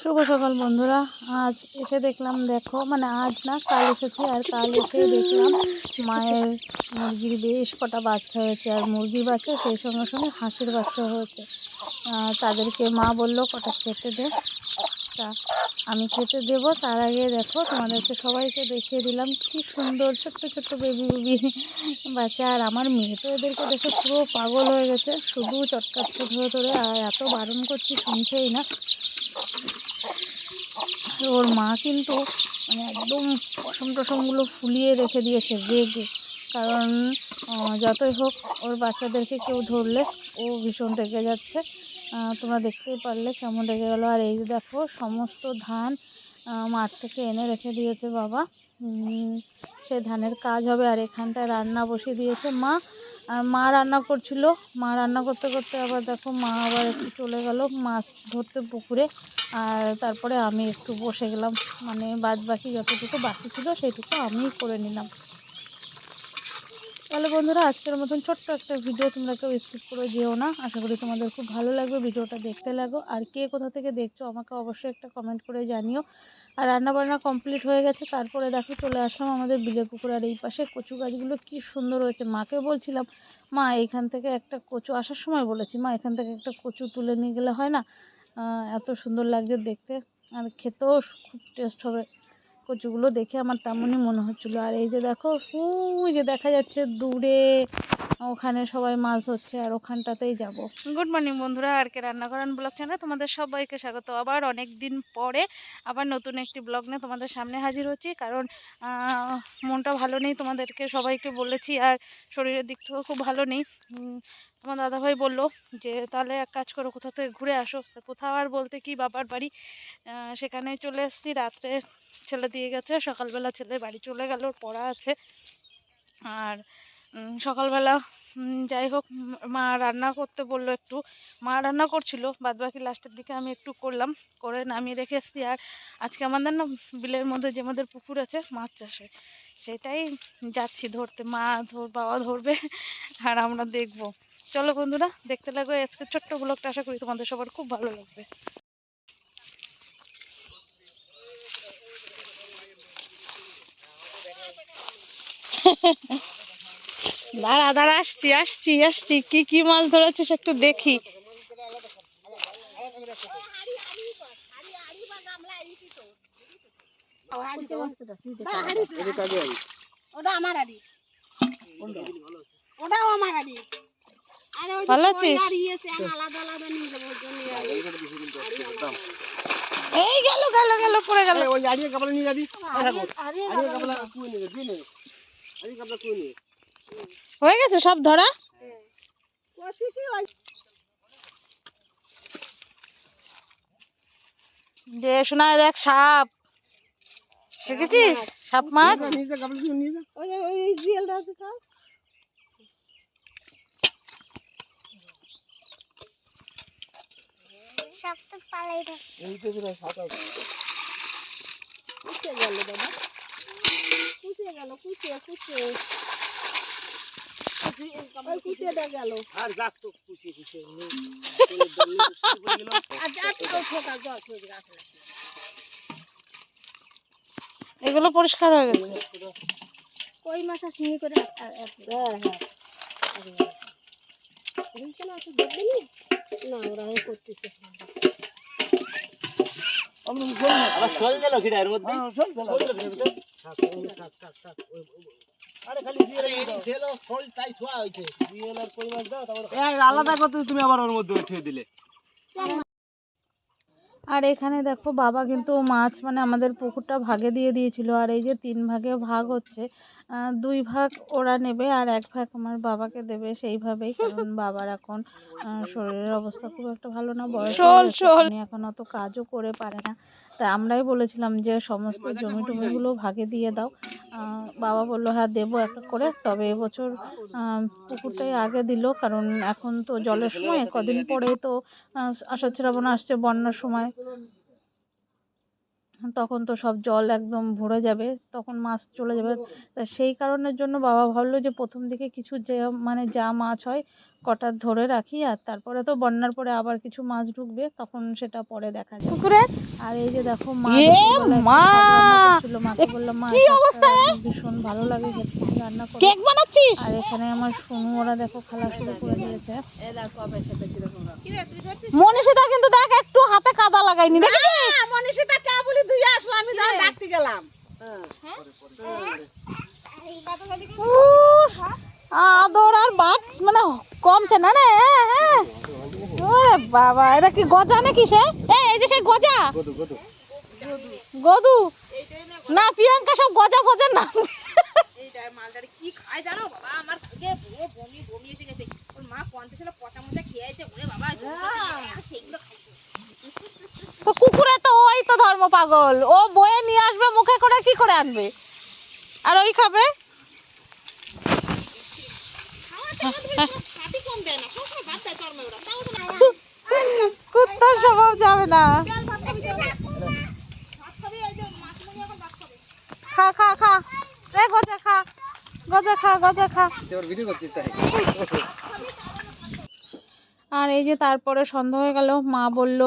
শুভ সকাল, বন্ধুরা। আজ এসে দেখলাম, দেখো মানে আজ না, কাল এসেছি আর কাল এসে দেখলাম মায়ের মুরগির বেশ কটা বাচ্চা হয়েছে আর মুরগির বাচ্চা সেই সঙ্গে সঙ্গে হাঁসের বাচ্চা হয়েছে। তাদেরকে মা বলল, কটা খেতে দে। তা আমি খেতে দেব। তার আগে দেখো, তোমাদেরকে সবাইকে দেখিয়ে দিলাম কি সুন্দর ছোট্ট ছোট্ট বেবি বেবি বাচ্চা। আর আমার মেয়ে তো এদেরকে দেখে পুরো পাগল হয়ে গেছে। শুধু চটকাচ্ছে ধরে ধরে, আর এত বারণ করছি, শুনছেই না। ওর মা কিন্তু মানে একদম পশম টসমগুলো ফুলিয়ে রেখে দিয়েছে রেগে কারণ যতই হোক, ওর বাচ্চাদেরকে কেউ ধরলে ও ভীষণ রেগে যাচ্ছে। তোমরা দেখতেই পারলে কেমন রেগে গেলো। আর এই দেখো, সমস্ত ধান মাঠ থেকে এনে রেখে দিয়েছে বাবা। সে ধানের কাজ হবে। আর এখানটায় রান্না বসিয়ে দিয়েছে মা। আর মা রান্না করছিল। মা রান্না করতে করতে আবার দেখো মা আবার একটু চলে গেল মাছ ধরতে পুকুরে। আর তারপরে আমি একটু বসে গেলাম। মানে বাদ বাকি যতটুকু বাকি ছিল সেটুকু আমিই করে নিলাম। তাহলে বন্ধুরা, আজকের মতন ছোট্ট একটা ভিডিও তোমরা কেউ স্কিপ করে যেও না। আশা করি তোমাদের খুব ভালো লাগবে ভিডিওটা দেখতে লাগো। আর কে কোথা থেকে দেখছ আমাকে অবশ্যই একটা কমেন্ট করে জানিও। আর রান্না বান্না কমপ্লিট হয়ে গেছে, তারপরে দেখো চলে আসলাম আমাদের বিলে পুকুর। আর এই পাশে কচু গাছগুলো কি সুন্দর হয়েছে। মাকে বলছিলাম, মা এইখান থেকে একটা কচু আসার সময় বলেছি, মা, এখান থেকে একটা কচু তুলে নিয়ে গেলে হয় না? এত সুন্দর লাগছে দেখতে। আর খেতেও খুব টেস্ট হবে। কচুগুলো দেখে আমার তেমনই মনে হচ্ছিল। আর এই যে দেখো ওই যে দেখা যাচ্ছে দূরে ওখানে সবাই মাছ ধরছে আর ওখানটাতেই যাব। গুড মর্নিং বন্ধুরা, আর কে রান্না করান ব্লগ চ্যানেলে তোমাদের সবাইকে স্বাগত। আবার অনেক দিন পরে আবার নতুন একটি ব্লগ নিয়ে তোমাদের সামনে হাজির হচ্ছি, কারণ মনটা ভালো নেই তোমাদেরকে সবাইকে বলেছি আর শরীরের দিক থেকেও খুব ভালো নেই। তোমার দাদাভাই বলল যে, তাহলে এক কাজ করো কোথাও থেকে ঘুরে আসো? কোথাও আর বলতে কি বাবার বাড়ি? সেখানে চলে এসেছি, রাত্রে ছেলে দিয়ে গেছে, সকালবেলা ছেলে বাড়ি চলে গেল, পড়া আছে। আর সকালবেলা যাই হোক মা রান্না করতে বলল একটু। মা রান্না করছিল বাদ বাকি লাস্টের দিকে আমি একটু করলাম। করে নামিয়ে রেখে এসেছি। আর আজকে আমাদের না বিলের মধ্যে যে আমাদের পুকুর আছে, মাছ চাষে সেটাই যাচ্ছি ধরতে। মা ধর, বাবা ধরবে, আর আমরা দেখব। চলো বন্ধুরা, দেখতে লাগবে আজকে ছোট্ট ব্লগটা। আশা করি তোমাদের সবার খুব ভালো লাগবে। দাঁড়া দাঁড়া আসছি আসছি আসছি। কি কি মাছ ধরেছিস একটু দেখি। ওটা আমার আড়ি। ওটাও আমার আড়ি। আরে ওই যে ভালো আছিস? আর ইয়েছে, আমি আলাদা আলাদা নিয়ে যাব, ওর জন্য আড়ি। এই গেল গেল গেল পড়ে গেল। ওই আড়িয়ে কাপড় নিয়ে যাবি। আড়িয়ে কাপড় নিয়ে আড়িয়ে কুয়ে নিয়ে হয়ে গেছে সব ধরা? কচি যে শোনা দেখ সাপ। দেখেছিস? সাপ মাছ? আছে তো এই তো সাদা কুচিয়ে গেল দাদা কুচিয়ে গেল, কুচিয়ে কুচিয়ে। ওই গেল। আর যাক তো আর খুঁজে রাখে। এগুলো পরিষ্কার হয়ে গেছে? কই মাসা শিঙি করে হ্যাঁ হ্যাঁ। না তো না? ওরা করতেছে। আবার চল গেল খিড়া এর মধ্যে? চল গেল। থাক থাক থাক আলাদা করতে তুমি আবার ওর মধ্যে উঠিয়ে দিলে। আর এখানে দেখো বাবা কিন্তু মাছ মানে আমাদের পুকুরটা ভাগে দিয়ে দিয়েছিল আর এই যে তিন ভাগে ভাগ হচ্ছে দুই ভাগ ওরা নেবে আর এক ভাগ আমার বাবাকে দেবে সেইভাবেই কারণ বাবার এখন শরীরের অবস্থা খুব একটা ভালো না বয়স উনি এখন অত কাজও করে পারে না। তাই আমরাই বলেছিলাম যে সমস্ত জমি টমিগুলো ভাগে দিয়ে দাও। বাবা বলল হ্যাঁ দেবো এক এক করে তবে এবছর পুকুরটাই আগে দিল কারণ এখন তো জলের সময় কদিন পরে তো আষাঢ় শ্রাবণ আসছে বন্যার সময় তখন তো সব জল একদম ভরে যাবে তখন মাছ চলে যাবে। তা সেই কারণের জন্য বাবা ভাবলো যে প্রথম দিকে কিছু যে মানে যা মাছ হয় কটা ধরে রাখি আর তারপরে তো বন্যার পরে আবার কিছু মাছ ঢুকবে তখন সেটা পরে দেখা যাবে। পুকুরে? আর এই যে দেখো মা। মাকে বললাম মা কি শাকটা অবস্থা এ? ভীষণ ভালো লাগে রান্না করো। কেক বানাচ্ছিস? আর এখানে আমার সোনু ওরা দেখো খেলা শুরু করে দিয়েছে। মনীষিতা কিন্তু দেখ হাতে কাদা লাগাইনি দেখেছিস? মনীষিতা চা বলি দুই আসলো আমি যা ডাকতে গেলাম। আদর আর বাট মানে কমছে না রে। ওরে বাবা এটা কি গজা নাকি সে? এই এই যে সেই গজা। গদু। না প্রিয়াঙ্কা সব গজা ফজা না। তো কুকুরে তো ওই তো ধর্ম পাগল। ও বয়ে নিয়ে আসবে, মুখে করে কি করে আনবে? আর ওই খাবে? কুত্তার স্বভাব যাবে না। খা খা খা। এ, গজা খা গজা খা গজা খা। আর এই যে তারপরে সন্ধ্যা হয়ে গেল, মা বলল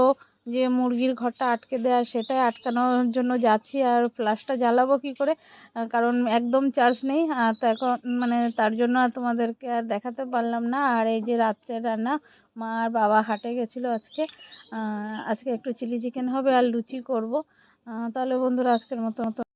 যে মুরগির ঘরটা আটকে দেওয়া সেটাই আটকানোর জন্য যাচ্ছি। আর ফ্ল্যাশটা জ্বালাবো কি করে? কারণ একদম চার্জ নেই। আর তো এখন মানে তার জন্য আর তোমাদেরকে আর দেখাতে পারলাম না। আর এই যে রাত্রে রান্না, মা আর বাবা হাটে গেছিল আজকে। আজকে একটু চিলি চিকেন হবে আর লুচি করব। তাহলে বন্ধুরা, আজকের মতো মতো